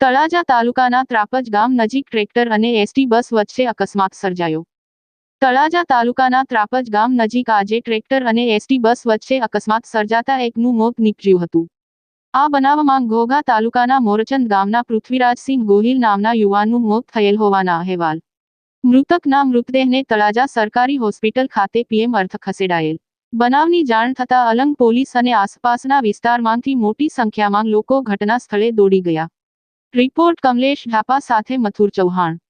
તળાજા તાલુકાના ત્રાપજ ગામ નજીક ટ્રેક્ટર અને એસટી બસ વચ્ચે અકસ્માત સર્જાયો. તળાજા તાલુકાના ત્રાપજ ગામ નજીક આજે ટ્રેક્ટર અને એસટી બસ વચ્ચે અકસ્માત સર્જાતા એકનું મોત નીપજ્યું હતું. આ બનાવમાં ઘોઘા તાલુકાના મોરચંદ ગામના પૃથ્વીરાજસિંહ ગોહિલ નામના યુવાનનું મોત થયેલ હોવાના અહેવાલ. મૃતકના મૃતદેહને તળાજા સરકારી હોસ્પિટલ ખાતે પીએમ અર્થ ખસેડાયેલ. બનાવની જાણ થતા અલંગ પોલીસ અને આસપાસના વિસ્તારમાંથી મોટી સંખ્યામાં લોકો ઘટના સ્થળે દોડી ગયા. રિપોર્ટ કમલેશ ઢાપા સાથે મથુર ચૌહાણ